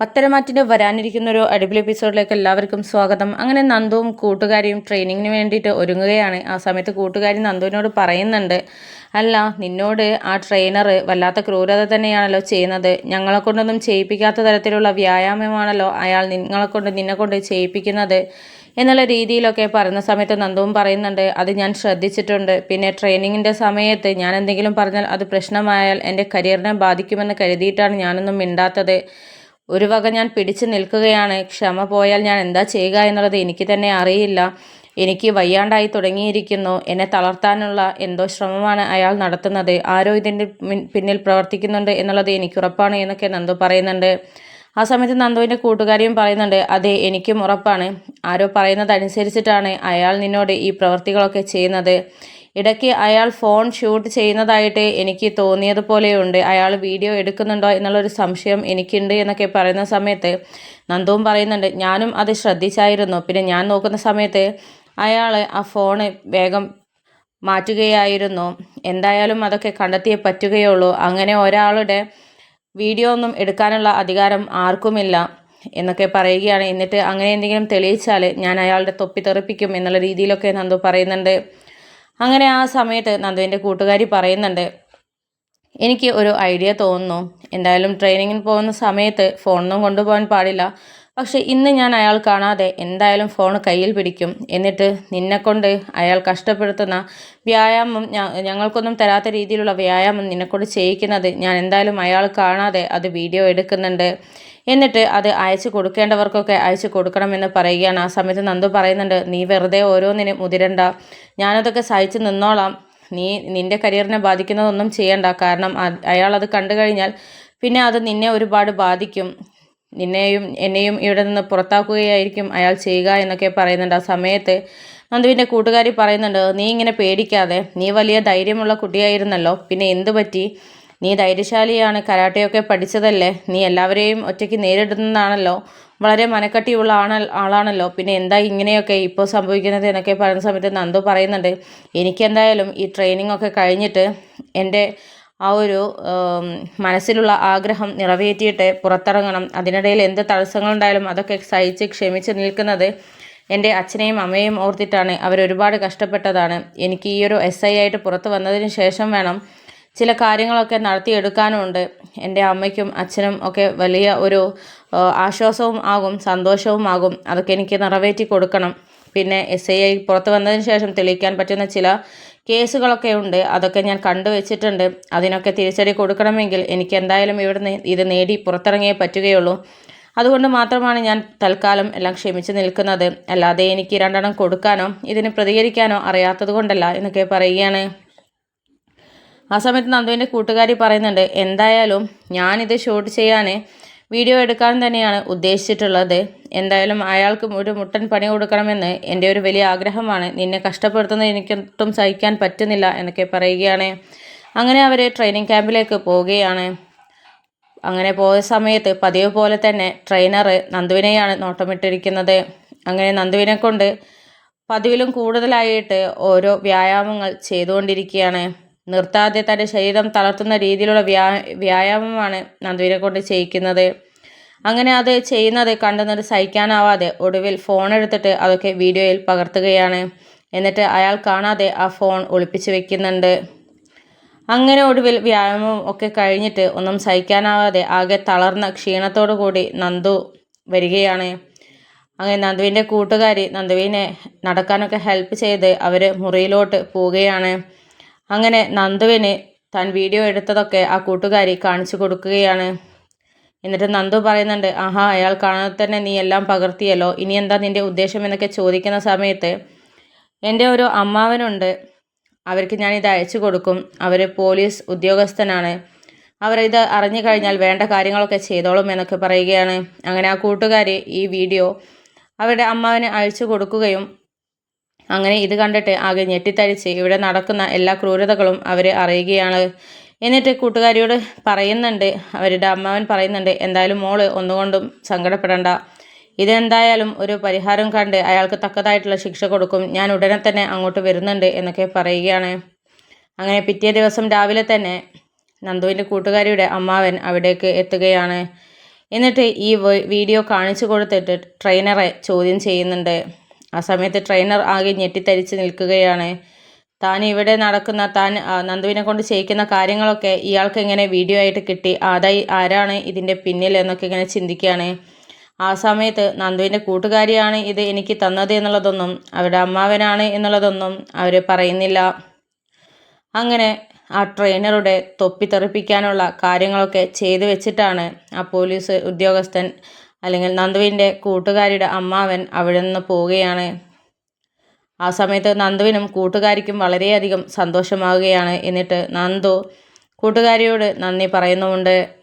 പത്തരമാറ്റിന്റെ വരാനിരിക്കുന്ന ഒരു അടിപൊളി എപ്പിസോഡിലേക്ക് എല്ലാവർക്കും സ്വാഗതം. അങ്ങനെ നന്ദുവും കൂട്ടുകാരിയും ട്രെയിനിങ്ങിന് വേണ്ടിയിട്ട് ഒരുങ്ങുകയാണ്. ആ സമയത്ത് കൂട്ടുകാരി നന്ദുവിനോട് പറയുന്നുണ്ട് അല്ല നിന്നോട് ആ ട്രെയിനർ വല്ലാത്ത ക്രൂരത തന്നെയാണല്ലോ ചെയ്യുന്നത്. ഞങ്ങളെ കൊണ്ടൊന്നും ചെയ്യിപ്പിക്കാത്ത തരത്തിലുള്ള വ്യായാമമാണല്ലോ അയാൾ നിങ്ങളെ കൊണ്ട് നിന്നെ കൊണ്ട് ചെയ്യിപ്പിക്കുന്നത്. എന്നുള്ള രീതിയിലൊക്കെ പറയുന്ന സമയത്ത് നന്ദുവും പറയുന്നുണ്ട് അത് ഞാൻ ശ്രദ്ധിച്ചിട്ടുണ്ട്. പിന്നെ ട്രെയിനിങ്ങിന്റെ സമയത്ത് ഞാൻ എന്തെങ്കിലും പറഞ്ഞാൽ അത് പ്രശ്നമായാൽ എന്റെ കരിയറിനെ ബാധിക്കുമെന്ന് കരുതിയിട്ടാണ് ഞാനൊന്നും മിണ്ടാത്തത്. ഒരു വക ഞാൻ പിടിച്ചു നിൽക്കുകയാണ്. ക്ഷമ പോയാൽ ഞാൻ എന്താ ചെയ്യുക എന്നുള്ളത് എനിക്ക് തന്നെ അറിയില്ല. എനിക്ക് വയ്യാണ്ടായി തുടങ്ങിയിരിക്കുന്നു. എന്നെ തളർത്താനുള്ള എന്തോ ശ്രമമാണ് അയാൾ നടത്തുന്നത്. ആരോ ഇതിന്റെ പിന്നിൽ പ്രവർത്തിക്കുന്നുണ്ട് എന്നുള്ളത് എനിക്ക് ഉറപ്പാണ് എന്നൊക്കെ നന്ദു പറയുന്നുണ്ട്. ആ സമയത്ത് നന്ദുവിന്റെ കൂട്ടുകാരിയും പറയുന്നുണ്ട് അതെ എനിക്കും ഉറപ്പാണ്. ആരോ പറയുന്നത് അനുസരിച്ചിട്ടാണ് അയാൾ നിന്നോട് ഈ പ്രവർത്തികളൊക്കെ ചെയ്യുന്നത്. ഇടയ്ക്ക് അയാൾ ഫോൺ ഷൂട്ട് ചെയ്യുന്നതായിട്ട് എനിക്ക് തോന്നിയതുപോലെയുണ്ട്. അയാൾ വീഡിയോ എടുക്കുന്നുണ്ടോ എന്നുള്ളൊരു സംശയം എനിക്കുണ്ട് എന്നൊക്കെ പറയുന്ന സമയത്ത് നന്ദുവും പറയുന്നുണ്ട് ഞാനും അത് ശ്രദ്ധിച്ചായിരുന്നു. പിന്നെ ഞാൻ നോക്കുന്ന സമയത്ത് അയാൾ ആ ഫോണ് വേഗം മാറ്റുകയായിരുന്നു. എന്തായാലും അതൊക്കെ കണ്ടെത്തിയേ പറ്റുകയുള്ളൂ. അങ്ങനെ ഒരാളുടെ വീഡിയോ ഒന്നും എടുക്കാനുള്ള അധികാരം ആർക്കുമില്ല എന്നൊക്കെ പറയുകയാണ്. എന്നിട്ട് അങ്ങനെ എന്തെങ്കിലും തെളിയിച്ചാൽ ഞാൻ അയാളുടെ തൊപ്പി തെറിപ്പിക്കും എന്നുള്ള രീതിയിലൊക്കെ നന്ദു പറയുന്നുണ്ട്. അങ്ങനെ ആ സമയത്ത് നന്ദുവിന്റെ കൂട്ടുകാരി പറയുന്നുണ്ട് എനിക്ക് ഒരു ഐഡിയ തോന്നുന്നു. എന്തായാലും ട്രെയിനിങ്ങിന് പോകുന്ന സമയത്ത് ഫോണൊന്നും കൊണ്ടുപോകാൻ പാടില്ല. പക്ഷേ ഇന്ന് ഞാൻ അയാൾ കാണാതെ എന്തായാലും ഫോൺ കയ്യിൽ പിടിക്കും. എന്നിട്ട് നിന്നെക്കൊണ്ട് അയാൾ കഷ്ടപ്പെടുത്തുന്ന വ്യായാമം ഞങ്ങൾക്കൊന്നും തരാത്ത രീതിയിലുള്ള വ്യായാമം നിന്നെക്കൊണ്ട് ചെയ്യിക്കുന്നത് ഞാൻ എന്തായാലും അയാൾ കാണാതെ അത് വീഡിയോ എടുക്കുന്നുണ്ട്. എന്നിട്ട് അത് അയച്ചു കൊടുക്കേണ്ടവർക്കൊക്കെ അയച്ചു കൊടുക്കണമെന്ന് പറയുകയാണ്. ആ സമയത്ത് നന്ദു പറയുന്നുണ്ട് നീ വെറുതെ ഓരോന്നിനും മുതിരണ്ട. ഞാനതൊക്കെ സഹിച്ച് നിന്നോളാം. നീ നിന്റെ കരിയറിനെ ബാധിക്കുന്നതൊന്നും ചെയ്യണ്ട. കാരണം അയാൾ അത് കണ്ടു കഴിഞ്ഞാൽ പിന്നെ അത് നിന്നെ ഒരുപാട് ബാധിക്കും. നിന്നെയും എന്നെയും ഇവിടെ നിന്ന് പുറത്താക്കുകയായിരിക്കും അയാൾ ചെയ്യുക എന്നൊക്കെ പറയുന്നുണ്ട്. ആ സമയത്ത് നന്ദുവിന്റെ കൂട്ടുകാരി പറയുന്നുണ്ട് നീ ഇങ്ങനെ പേടിക്കാതെ നീ വലിയ ധൈര്യമുള്ള കുട്ടിയായിരുന്നല്ലോ. പിന്നെ എന്തു പറ്റി? നീ ധൈര്യശാലിയാണ് കരാട്ടയൊക്കെ പഠിച്ചതല്ലേ? നീ എല്ലാവരെയും ഒറ്റയ്ക്ക് നേരിടുന്നതാണല്ലോ. വളരെ മനക്കട്ടിയുള്ള ആണ ആളാണല്ലോ. പിന്നെ എന്താ ഇങ്ങനെയൊക്കെ ഇപ്പോൾ സംഭവിക്കുന്നത് എന്നൊക്കെ പറയുന്ന സമയത്ത് നന്ദു പറയുന്നുണ്ട് എനിക്കെന്തായാലും ഈ ട്രെയിനിങ് ഒക്കെ കഴിഞ്ഞിട്ട് എന്റെ ആ ഒരു മനസ്സിലുള്ള ആഗ്രഹം നിറവേറ്റിയിട്ട് പുറത്തിറങ്ങണം. അതിനിടയിൽ എന്ത് തടസ്സങ്ങളുണ്ടായാലും അതൊക്കെ സഹിച്ച് ക്ഷമിച്ച് നിൽക്കുന്നത് എന്റെ അച്ഛനെയും അമ്മയെയും ഓർത്തിട്ടാണ്. അവരൊരുപാട് കഷ്ടപ്പെട്ടതാണ്. എനിക്ക് ഈ ഒരു എസ് ഐ ആയിട്ട് പുറത്ത് വന്നതിന് ശേഷം വേണം ചില കാര്യങ്ങളൊക്കെ നടത്തിയെടുക്കാനുമുണ്ട് എന്റെ അമ്മയ്ക്കും അച്ഛനും ഒക്കെ വലിയ ഒരു ആശ്വാസവും ആകും സന്തോഷവും ആകും. അതൊക്കെ എനിക്ക് നിറവേറ്റി കൊടുക്കണം. പിന്നെ എസ് ഐ ഐ പുറത്ത് വന്നതിന് ശേഷം തെളിയിക്കാൻ പറ്റുന്ന ചില കേസുകളൊക്കെ ഉണ്ട്. അതൊക്കെ ഞാൻ കണ്ടുവച്ചിട്ടുണ്ട് അതിനൊക്കെ തിരിച്ചടി കൊടുക്കണമെങ്കിൽ എനിക്ക് എന്തായാലും ഇവിടുന്ന് ഇത് നേടി പുറത്തിറങ്ങിയേ പറ്റുകയുള്ളൂ. അതുകൊണ്ട് മാത്രമാണ് ഞാൻ തൽക്കാലം എല്ലാം ക്ഷമിച്ചു നിൽക്കുന്നത്. അല്ലാതെ എനിക്ക് രണ്ടെണ്ണം കൊടുക്കാനോ ഇതിന് പ്രതികരിക്കാനോ അറിയാത്തത് കൊണ്ടല്ല എന്നൊക്കെ പറയുകയാണ്. ആ സമയത്ത് നന്ദുവിന്റെ കൂട്ടുകാരി പറയുന്നുണ്ട് എന്തായാലും ഞാനിത് ഷൂട്ട് ചെയ്യാൻ വീഡിയോ എടുക്കാൻ തന്നെയാണ് ഉദ്ദേശിച്ചിട്ടുള്ളത്. എന്തായാലും അയാൾക്ക് ഒരു മുട്ടൻ പണി കൊടുക്കണമെന്ന് എന്റെ ഒരു വലിയ ആഗ്രഹമാണ്. നിന്നെ കഷ്ടപ്പെടുത്തുന്നത് എനിക്കൊട്ടും സഹിക്കാൻ പറ്റുന്നില്ല എന്നൊക്കെ പറയുകയാണ്. അങ്ങനെ അവർ ട്രെയിനിങ് ക്യാമ്പിലേക്ക് പോവുകയാണ്. അങ്ങനെ പോയ സമയത്ത് പതിവ് പോലെ തന്നെ ട്രെയിനർ നന്ദുവിനെയാണ് നോട്ടമിട്ടിരിക്കുന്നത്. അങ്ങനെ നന്ദുവിനെ കൊണ്ട് പതിവിലും കൂടുതലായിട്ട് ഓരോ വ്യായാമങ്ങൾ ചെയ്തുകൊണ്ടിരിക്കുകയാണ്. നിർത്താതെ തന്റെ ശരീരം തളർത്തുന്ന രീതിയിലുള്ള വ്യാ വ്യായാമമാണ് നന്ദുവിനെ കൊണ്ട് ചെയ്യിക്കുന്നത്. അങ്ങനെ അത് ചെയ്യുന്നത് കണ്ടുന്നത് സഹിക്കാനാവാതെ ഒടുവിൽ ഫോൺ എടുത്തിട്ട് അതൊക്കെ വീഡിയോയിൽ പകർത്തുകയാണ്. എന്നിട്ട് അയാൾ കാണാതെ ആ ഫോൺ ഒളിപ്പിച്ച് വെക്കുന്നുണ്ട്. അങ്ങനെ ഒടുവിൽ വ്യായാമം ഒക്കെ കഴിഞ്ഞിട്ട് ഒന്നും സഹിക്കാനാവാതെ ആകെ തളർന്ന ക്ഷീണത്തോടു കൂടി നന്ദു വരികയാണ്. അങ്ങനെ നന്ദുവിന്റെ കൂട്ടുകാരി നന്ദുവിനെ നടക്കാനൊക്കെ ഹെൽപ്പ് ചെയ്ത് അവർ മുറിയിലോട്ട് പോവുകയാണ്. അങ്ങനെ നന്ദുവിന് താൻ വീഡിയോ എടുത്തതൊക്കെ ആ കൂട്ടുകാരി കാണിച്ചു കൊടുക്കുകയാണ്. എന്നിട്ട് നന്ദു പറയുന്നുണ്ട് ആഹാ അയാൾ കാണാതെ തന്നെ നീ എല്ലാം പകർത്തിയല്ലോ. ഇനി എന്താ നിന്റെ ഉദ്ദേശം എന്നൊക്കെ ചോദിക്കുന്ന സമയത്ത് എന്റെ ഒരു അമ്മാവനുണ്ട്. അവർക്ക് ഞാനിത് അയച്ചു കൊടുക്കും. അവർ പോലീസ് ഉദ്യോഗസ്ഥനാണ്. അവരിത് അറിഞ്ഞു കഴിഞ്ഞാൽ വേണ്ട കാര്യങ്ങളൊക്കെ ചെയ്തോളും എന്നൊക്കെ പറയുകയാണ്. അങ്ങനെ ആ കൂട്ടുകാരി ഈ വീഡിയോ അവരുടെ അമ്മാവന് അയച്ചു കൊടുക്കുകയും അങ്ങനെ ഇത് കണ്ടിട്ട് ആകെ ഞെട്ടിത്തരിച്ച് ഇവിടെ നടക്കുന്ന എല്ലാ ക്രൂരതകളും അവർ അറിയുകയാണ്. എന്നിട്ട് കൂട്ടുകാരിയോട് പറയുന്നുണ്ട് അവരുടെ അമ്മാവൻ പറയുന്നുണ്ട് എന്തായാലും മോൾ ഒന്നുകൊണ്ടും സങ്കടപ്പെടണ്ട. ഇതെന്തായാലും ഒരു പരിഹാരം കണ്ട് അയാൾക്ക് തക്കതായിട്ടുള്ള ശിക്ഷ കൊടുക്കും. ഞാൻ ഉടനെ തന്നെ അങ്ങോട്ട് വരുന്നുണ്ട് എന്നൊക്കെ പറയുകയാണ്. അങ്ങനെ പിറ്റേ ദിവസം രാവിലെ തന്നെ നന്ദുവിന്റെ കൂട്ടുകാരിയുടെ അമ്മാവൻ അവിടേക്ക് എത്തുകയാണ്. എന്നിട്ട് ഈ വീഡിയോ കാണിച്ചു കൊടുത്തിട്ട് ട്രെയിനറെ ചോദ്യം ചെയ്യുന്നുണ്ട്. ആ സമയത്ത് ട്രെയിനർ ആകെ ഞെട്ടിത്തരിച്ച് നിൽക്കുകയാണ്. താൻ ഇവിടെ നടക്കുന്ന താൻ നന്ദുവിനെ കൊണ്ട് ചെയ്യിക്കുന്ന കാര്യങ്ങളൊക്കെ ഇയാൾക്ക് എങ്ങനെ വീഡിയോ ആയിട്ട് കിട്ടി? അതായി ആരാണ് ഇതിന്റെ പിന്നിൽ എന്നൊക്കെ ഇങ്ങനെ ചിന്തിക്കുകയാണ്. ആ സമയത്ത് നന്ദുവിന്റെ കൂട്ടുകാരിയാണ് ഇത് എനിക്ക് തന്നത് എന്നുള്ളതൊന്നും അവരുടെ അമ്മാവനാണ് എന്നുള്ളതൊന്നും അവർ പറയുന്നില്ല. അങ്ങനെ ആ ട്രെയിനറുടെ തൊപ്പി തെറിപ്പിക്കാനുള്ള കാര്യങ്ങളൊക്കെ ചെയ്തു വെച്ചിട്ടാണ് ആ പോലീസ് ഉദ്യോഗസ്ഥൻ അല്ലെങ്കിൽ നന്ദുവിന്റെ കൂട്ടുകാരിയുടെ അമ്മാവൻ അവിടെ നിന്ന് പോവുകയാണ്. ആ സമയത്ത് നന്ദുവിനും കൂട്ടുകാരിക്കും വളരെയധികം സന്തോഷമാവുകയാണ്. എന്നിട്ട് നന്ദു കൂട്ടുകാരിയോട് നന്ദി പറയുന്നുമുണ്ട്.